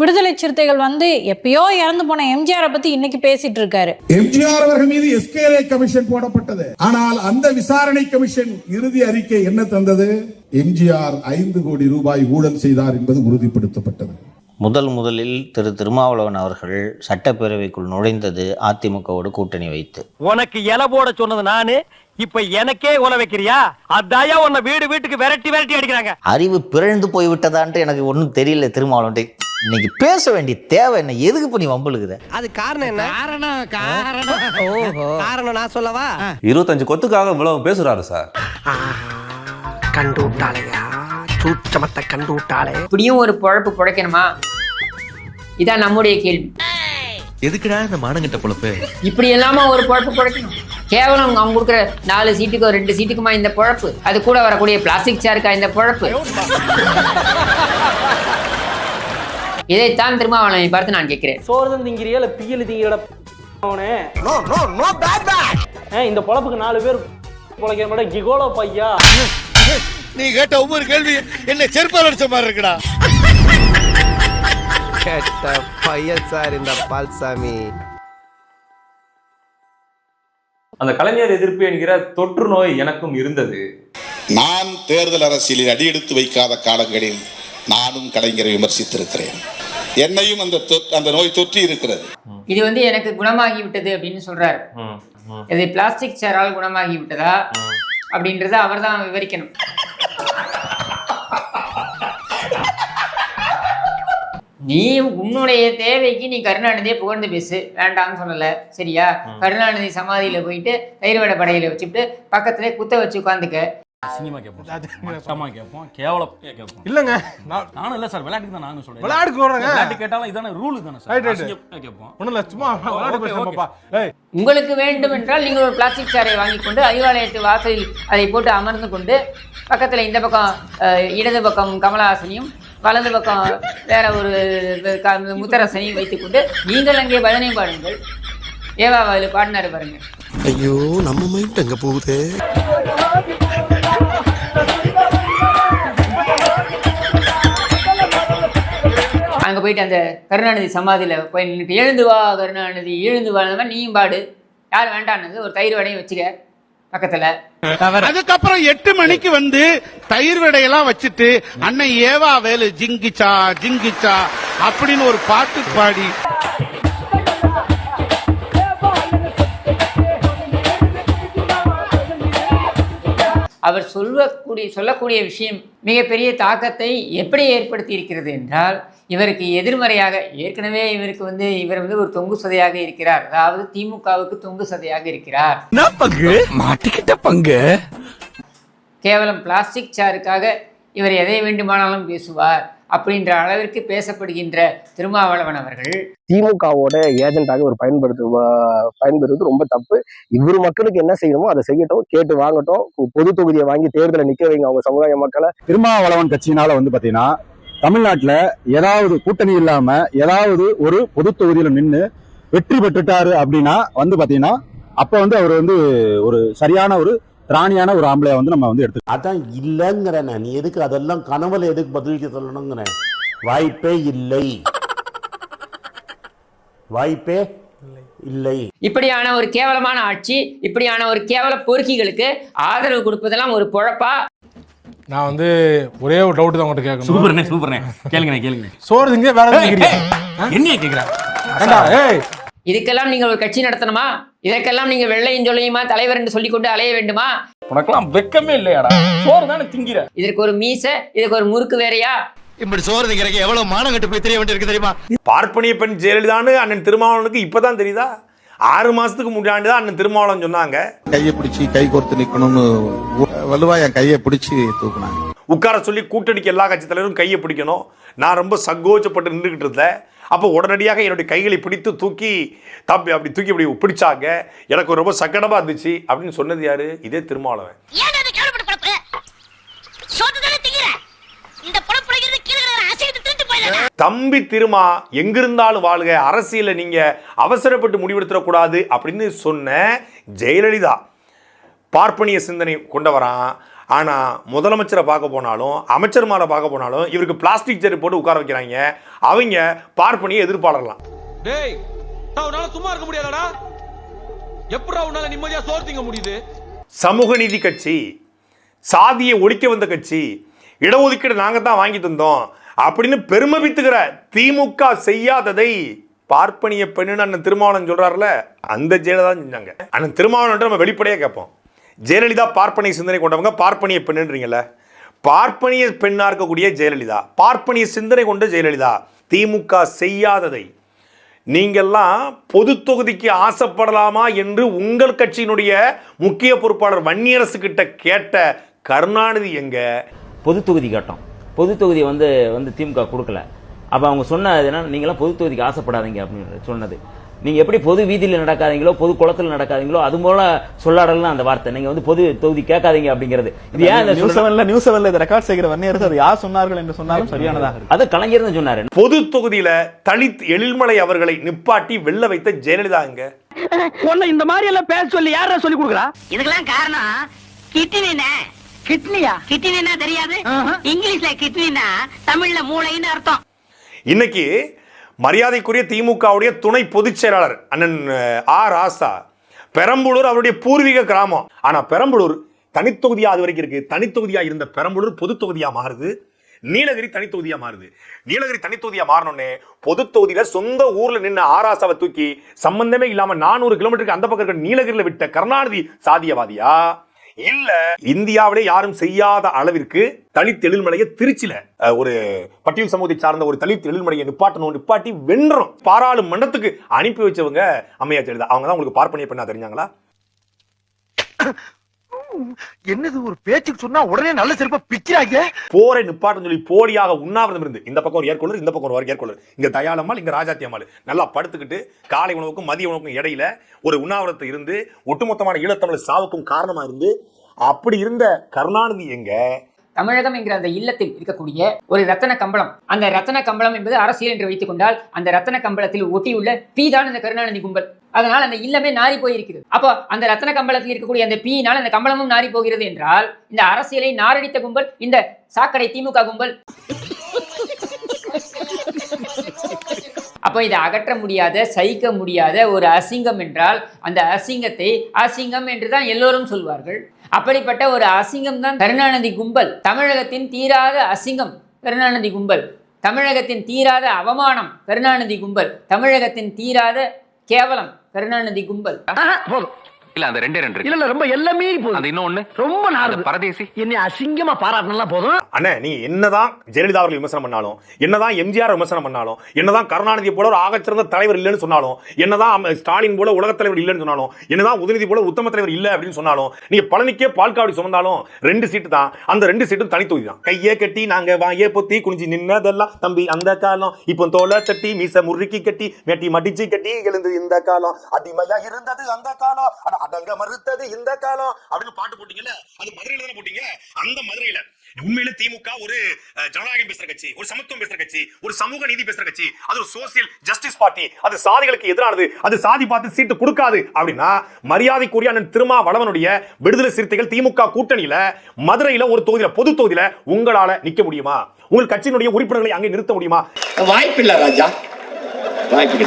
விடுதலை சிறுத்தைகள் வந்து எப்பயோ இறந்து போன எம்ஜிஆரை பத்தி இன்னைக்கு பேசிட்டு இருக்காரு. எம்ஜிஆர் அவர்கள் மீது எஸ்கேஏ கமிஷன் போடப்பட்டது. ஆனால் அந்த விசாரணை கமிஷன் இறுதி அறிக்கை என்ன தந்தது? எம்ஜிஆர் ஐந்து கோடி ரூபாய் ஊழல் செய்தார் என்பது உறுதிப்படுத்தப்பட்டது. முதல் முதலில் திரு திருமாவளவன் அவர்கள் சட்டப்பேரவைக்குள் நுழைந்தது அதிமுகவோடு கூட்டணி வைத்து. உனக்கு இலை போட சொன்னது நானு இப்ப எனக்கே உல வைக்கிறியா? அதாயா உன்னை வீடு வீட்டுக்கு விரட்டி விரட்டி அடிக்கிறாங்க. அறிவு பிறழ்ந்து போய் விட்டதான்ட்டு எனக்கு ஒன்றும் தெரியல திருமாவளவன். இன்னைக்கு பேச வேண்டிய தேவை என்ன? எதுக்கு பண்ணி வம்பளுக்குத அது காரணம் என்ன? காரணம் காரணம். ஓஹோ. காரணம் நான் சொல்லவா? இருபத்தஞ்சு கொத்துக்காக இவ்வளவு பேசுறாரு சார். கண்டு விட்டாளையா சூச்சமத்தை கண்டு விட்டாளே இப்படியும் ஒரு பொழப்பு பிழைக்கணுமா? இதான் நம்முடைய கேள்வி. எதுக்குடா இந்த மானங்கிட்ட பொழப்பு? இப்படி இல்லாம ஒரு பொழப்பு பிழைக்கணும். கேவலம் அவங்க கொடுக்குற நாலு சீட்டுக்கோ ரெண்டு சீட்டுக்குமா இந்த பொழப்பு? அது கூட வரக்கூடிய பிளாஸ்டிக் சேருக்கா இந்த பொழப்பு? இதைத்தான் திருமாவளவனை பார்த்து நான் கேட்கிறேன். சோறு திங்கிறியா இல்ல பியல் திங்கிற இந்த பொழப்புக்கு நாலு பேர் பொழைக்கிற மாட்டா கிகோலோ பையா? நீ கேட்ட ஒவ்வொரு கேள்வி என்ன செருப்பால் அடிச்ச மாதிரி இருக்குடா. கேட்ட பையன் சார் இந்த பால்சாமி. அந்த கலைஞர் எதிர்ப்பு என்கிற தொற்று நோய் எனக்கும் இருந்தது. நான் தேர்தல் அரசியலில் அடியெடுத்து வைக்காத காலங்களில் நானும் கலைஞரை விமர்சித்திருக்கிறேன். என்னையும் அந்த அந்த நோய் தொற்றி இருக்கிறது. இது வந்து எனக்கு குணமாகி விட்டது அப்படின்னு சொல்றாரு. இது பிளாஸ்டிக் சேரால் குணமாகி விட்டதா அப்படின்றத அவர்தான் விவரிக்கணும். நீ உன்னுடைய தேவைக்கு நீ கருணாநிதியை புகழ்ந்து பேசு. வேண்டாம்னு சொல்லல. சரியா? கருணாநிதி சமாதியில போயிட்டு தயிர்வட படையில வச்சுட்டு பக்கத்துல குத்த வச்சு உட்காந்துக்க சினிமா கேட்போம் மட்டமா கேட்போம் கேவலம் கேட்போம் இல்லங்க. நான் நானும் இல்ல சார் விளையாட்டுக்கு தான் நானும் சொல்றேன். விளையாட்டுக்கு. விளையாட்டு கேட்டாலும் இதான ரூல் தானே சார். கேட்போம் ஒண்ணும் இல்ல சும்மா விளையாட்டு உங்களுக்கு வேண்டும் என்றால் நீங்கள் ஒரு பிளாஸ்டிக் சேரை வாங்கி கொண்டு அறிவாலயத்து வாசலில் அதை போட்டு அமர்ந்து கொண்டு பக்கத்தில் இந்த பக்கம் அஹ், இடது பக்கம் கமலஹாசனையும் வலது பக்கம் வேற ஒரு முத்தரசனையும் வைத்துக்கொண்டு நீங்கள் அங்கே பஜனை பாடுங்கள். ஏவா பாடினாரு பாருங்க. ஐயோ நம்ம மைண்ட் எங்க போகுது? அங்கே போயிட்டு அந்த கருணாநிதி சமாதியில் போய் நின்றுட்டு எழுந்து வா கருணாநிதி எழுந்து வா. அந்த மாதிரி நீயும் பாடு. யார் வேண்டானது ஒரு தயிர் வடையும் வச்சுக்க பக்கத்தில். அதுக்கப்புறம் எட்டு மணிக்கு வந்து தயிர் வடையெல்லாம் வச்சுட்டு அன்னை ஏவா வேலு ஜிங்கிச்சா ஜிங்கிச்சா அப்படின்னு ஒரு பாட்டு பாடி அவர் சொல்லக்கூடிய சொல்லக்கூடிய விஷயம் மிகப்பெரிய தாக்கத்தை எப்படி ஏற்படுத்தி இருக்கிறது என்றால் இவருக்கு எதிர்மறையாக ஏற்கனவே இவருக்கு வந்து இவர் வந்து ஒரு தொங்கு சதையாக இருக்கிறார். அதாவது திமுகவுக்கு தொங்கு சதையாக இருக்கிறார். மாட்டிக்கிட்ட பங்கு. கேவலம் பிளாஸ்டிக் சேருக்காக இவர் எதை வேண்டுமானாலும் பேசுவார். அப்படின்ற அளவிற்கு பேசப்படுகின்ற திருமாவளவன் அவர்கள். திமுகவோட ஏஜென்ட்டாக ஒரு பயன்படுத்து பயன்படுறது ரொம்ப தப்பு. இவர் மக்களுக்கு என்ன செய்யணுமோ அதை செய்யட்டும் கேட்டு வாங்கட்டும். பொது தொகுதியை வாங்கி தேர்தலை நிக்க வைங்க அவங்க சமுதாய மக்களை. திருமாவளவன் கட்சியினால வந்து பாத்தீங்கன்னா தமிழ்நாட்டுல ஏதாவது கூட்டணி இல்லாம ஏதாவது ஒரு பொது தொகுதியில நின்னு வெற்றி பெற்றுட்டாரு அப்படின்னா வந்து பாத்தீங்கன்னா அப்ப வந்து அவர் வந்து ஒரு சரியான ஒரு திராணியான ஒரு ஆம்பளையா வந்து நம்ம வந்து எடுத்து அதான் இல்லங்கிறேன். நீ எதுக்கு அதெல்லாம் கனவுல எதுக்கு பதிலுக்கு சொல்லணுங்கிறேன் வாய்ப்பே இல்லை. வாய்ப்பே இல்லை. இப்படியான ஒரு கேவலமான ஆட்சி இப்படியான ஒரு கேவல பொறுக்கிகளுக்கு ஆதரவு கொடுப்பதெல்லாம் ஒரு பொழப்பா? நான் வந்து ஒரே ஒரு டவுட் தான் உங்ககிட்ட கேட்கணும். சூப்பர்ண்ணே சூப்பர்ண்ணே. கேளுங்கண்ணே கேளுங்க சோறு திங்க வேற? என்ன கேக்குறா ஏண்டா, ஏய் இதுக்கெல்லாம் நீங்கள் ஒரு கட்சி நடத்தணுமா? இதற்கெல்லாம் நீங்கள் வெள்ளையும் சொல்லியுமா தலைவர் என்று சொல்லிக்கொண்டு அலைய வேண்டுமா? உனக்கெல்லாம் வெக்கமே இல்லையாடா? சோறு தானே திங்கிற. இதற்கு ஒரு மீசை இதுக்கு ஒரு முறுக்கு வேறையா? இப்படி சோறு திங்கிறக்கு எவ்வளவு மானங்கட்டு போய் தெரிய வேண்டியிருக்கு தெரியுமா? பார்ப்பனிய பெண் ஜெயலலிதான்னு அண்ணன் திருமாவளவனுக்கு இப்பதான் தெரியுதா? ஆறு மாசத்துக்கு முன்னாடி தான் அண்ணன் திருமாவளவன் சொன்னாங்க. கையை பிடிச்சி கை கோர்த்து நிக்கணும்னு வலுவா என் கையை பிடிச்சி தூக்குனாங்க. உட்கார சொல்லி கூட்டணிக்கு எல்லா கட்சி தலைவரும் கையை பிடிக்கணும். நான் ரொம்ப சங்கோச்சப்பட்டு நின்றுக்கிட்டு இருந்தேன். அப்போ உடனடியாக என்னுடைய கைகளை பிடித்து தூக்கி தம்பி அப்படி தூக்கி அப்படி பிடிச்சாங்க. எனக்கு ரொம்ப சங்கடமா இருந்துச்சு. அப்படின்னு சொன்னது யாரு? இதே திருமாவளவன். தம்பி திருமா எங்கிருந்தாலும் வாழ்க. அரசியல நீங்க அவசரப்பட்டு முடிவெடுத்துடக்கூடாது அப்படின்னு சொன்ன ஜெயலலிதா பார்ப்பனிய சிந்தனை கொண்டவரான் ஆனா முதலமைச்சரை பார்க்க போனாலும் அமைச்சர்மாரை பார்க்க போனாலும் இவருக்கு பிளாஸ்டிக் சேர் போட்டு உட்கார வைக்கிறாங்க. அவங்க பார்ப்பனியை எதிர்பார்க்கலாம் டேய் உன்னால சும்மா இருக்க முடியாதடா? எப்படா உன்னால நிம்மதியா சோறு திங்க முடியுது? சமூக நீதி கட்சி சாதியை ஒழிக்க வந்த கட்சி இடஒதுக்கீடு நாங்க தான் வாங்கி தந்தோம் அப்படின்னு பெருமை பித்துக்கிற திமுக செய்யாததை பார்ப்பனிய பெண்ணுன்னு அண்ணன் திருமாவளவன் சொல்றாருல அந்த ஜெயலலிதா தான் செஞ்சாங்க. அண்ணன் திருமாவளவன் நம்ம வெளிப்படையா கேட்போம். ஜெயலலிதா பார்ப்பனிய சிந்தனை கொண்டவங்க பார்ப்பனிய பெண்ணுன்றீங்கள பார்ப்பனிய பெண்ணாக இருக்கக்கூடிய ஜெயலலிதா பார்ப்பனிய சிந்தனை கொண்ட ஜெயலலிதா திமுக செய்யாததை. நீங்கள்லாம் பொது தொகுதிக்கு ஆசைப்படலாமா என்று உங்கள் கட்சியினுடைய முக்கிய பொறுப்பாளர் வன்னியரசு கிட்ட கேட்ட கருணாநிதி எங்க? பொது தொகுதி கேட்டோம். பொது தொகுதி வந்து வந்து திமுக கொடுக்கல. அப்போ அவங்க சொன்னது என்னன்னா நீங்களாம் பொது தொகுதிக்கு ஆசைப்படாதீங்க அப்படின்னு சொன்னது. நீங்க எப்படி பொது வீதியில் நடக்காதீங்களோ பொது குளத்தில் நடக்காதீங்களோ அது போல சொல்லாடலாம் அந்த வார்த்தை. நீங்க வந்து பொது தொகுதி கேட்காதீங்க அப்படிங்கிறது. இது ஏன் இந்த நியூஸ் சொல்ல- செவன்ல நியூஸ் செவன்ல இதை ரெக்கார்ட் செய்கிற வன்னியரசு அது யார் சொன்னார்கள் என்று சொன்னாலும் சரியானதாக அது கலைஞர் தான் சொன்னாரு. பொது தொகுதியில தலித் எழில்மலை அவர்களை நிப்பாட்டி வெல்ல வைத்த ஜெயலலிதா எங்க? உன்னை இந்த மாதிரி எல்லாம் பேச சொல்லி யாரா சொல்லி கொடுக்குறா? இதுக்கெல்லாம் காரணம் கிட்னினே. கிட்னியா? கிட்னினா தெரியாது? இங்கிலீஷ்ல கிட்னினா தமிழ்ல மூளைன்னு அர்த்தம். இன்னைக்கு மரியாதைக்குரிய திமுகவுடைய துணை பொதுச் செயலாளர் அண்ணன் ஆ ராசா பெரம்பலூர் அவருடைய பூர்வீக கிராமம். ஆனால் பெரம்பலூர் தனித்தொகுதியாக அது வரைக்கும் இருக்கு. தனித்தொகுதியாக இருந்த பெரம்பலூர் பொது தொகுதியாக மாறுது. நீலகிரி தனித்தொகுதியாக மாறுது. நீலகிரி தனித்தொகுதியாக மாறணும்னே பொது தொகுதியில் சொந்த ஊரில் நின்று ஆராசாவை தூக்கி சம்பந்தமே இல்லாமல் நானூறு கிலோமீட்டருக்கு அந்த பக்கம் இருக்க நீலகிரியில் விட்ட கருணாநிதி சாதியவாதியா? இல்ல இந்தியாவிலே யாரும் செய்யாத அளவிற்கு தலித் எழில்மலையை திருச்சியில ஒரு பட்டியல் சமூகத்தை சார்ந்த ஒரு தலித் எழில்மலையை நிப்பாட்டணும் நிப்பாட்டி வென்றோம். பாராளுமன்றத்துக்கு அனுப்பி வச்சவங்க அம்மையா ஜெயலலிதா. அவங்க தான் உங்களுக்கு பார்ப்பனிய பெண்ணா தெரிஞ்சாங்களா? என்னது ஒரு பேச்சுக்கு சொன்னா உடனே நல்ல செருப்பா பிக்கிறாங்க போரை நிப்பாட்டம் சொல்லி போலியாக உண்ணாவிரதம் இருந்து இந்த பக்கம் ஒரு ஏற்கொள்ளர் இந்த பக்கம் ஒரு ஏற்கொள்ளர் இங்க தயாளம்மாள் இங்க ராஜாத்தி அம்மாள் நல்லா படுத்துக்கிட்டு காலை உணவுக்கும் மதிய உணவுக்கும் இடையில ஒரு உண்ணாவிரத்தை இருந்து ஒட்டுமொத்தமான ஈழத்தமிழ் சாவுக்கும் காரணமா இருந்து அப்படி இருந்த கருணாநிதி எங்க? தமிழகம் என்கிற அந்த இல்லத்தில் இருக்கக்கூடிய ஒரு ரத்தன கம்பளம் அந்த ரத்தன கம்பளம் என்பது அரசியல் என்று வைத்துக் கொண்டால் அந்த ரத்தன கம்பளத்தில் ஒட்டியுள்ள பீ தான் இந்த கருணாநிதி கும்பல். அதனால் அந்த இல்லமே நாரி போயிருக்கிறது அப்போ அந்த ரத்தன கம்பளத்தில் இருக்கக்கூடிய அந்த பீயினால் அந்த கம்பளமும் நாரி போகிறது என்றால் இந்த அரசியலை நாரடித்த கும்பல் இந்த சாக்கடை திமுக கும்பல். அப்போ இதை அகற்ற முடியாத சகிக்க முடியாத ஒரு அசிங்கம் என்றால் அந்த அசிங்கத்தை அசிங்கம் என்று தான் எல்லோரும் சொல்வார்கள். அப்படிப்பட்ட ஒரு அசிங்கம் தான் கருணாநிதி கும்பல். தமிழகத்தின் தீராத அசிங்கம் கருணாநிதி கும்பல். தமிழகத்தின் தீராத அவமானம் கருணாநிதி கும்பல். தமிழகத்தின் தீராத கேவலம் கருணாநிதி கும்பல். போதும் இல்ல அந்த ரெண்டே ரெண்டு இல்ல இல்ல ரொம்ப எல்லாமே போதும். அந்த இன்னொன்னு? ரொம்ப நாடு பரதேசி? என்னை அசிங்கமா பாராட்டினா போதும். அண்ணே நீ என்னதான் ஜெயலலிதா அவர்கள் விமர்சனம் பண்ணாலும் என்னதான் எம்ஜிஆர் விமர்சனம் பண்ணாலும் என்னதான் கருணாநிதி போல ஒரு ஆகச்சிறந்த தலைவர் இல்லைன்னு சொன்னாலும் என்னதான் ஸ்டாலின் போல உலகத் தலைவர் இல்லைன்னு சொன்னாலும் என்னதான் உதயநிதி போல உத்தம தலைவர் இல்லை அப்படின்னு சொன்னாலும் நீங்க பழனிக்கே பால் காவடி சுமந்தாலும் ரெண்டு சீட்டு தான். அந்த ரெண்டு சீட்டும் தனித்தொகுதி தான். கையே கட்டி நாங்க வாயே பொத்தி குனிஞ்சு நின்னதெல்லாம் தம்பி அந்த காலம். இப்போ தோலை தட்டி மீச முறுக்கி கட்டி வெட்டி மடிச்சு கட்டி எழுந்து இந்த காலம். அடிமையா இருந்தது அந்த காலம். அடங்க மறுத்தது இந்த காலம் அப்படின்னு பாட்டு போட்டீங்கல்ல? அது மதுரையில தானே போட்டீங்க? அந்த மதுரையில. உண்மையில திமுக ஒரு ஜனநாயகம் பேசுற கட்சி ஒரு சமத்துவம் பேசுற கட்சி ஒரு சமூக நீதி பேசுற கட்சி அது ஒரு சோசியல் ஜஸ்டிஸ் பார்ட்டி அது சாதிகளுக்கு எதிரானது அது சாதி பார்த்து சீட்டு கொடுக்காது அப்படின்னா மரியாதைக்குரிய அண்ணன் திருமாவளவனுடைய விடுதலை சிறுத்தைகள் திமுக கூட்டணியில மதுரையில ஒரு தொகுதியில பொது தொகுதியில உங்களால நிக்க முடியுமா? உங்கள் கட்சியினுடைய உறுப்பினர்களை அங்கே நிறுத்த முடியுமா? வாய்ப்பில்லை ராஜா. வாய்ப்பு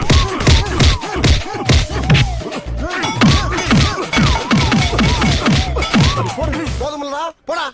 போதுமில்லடா போடா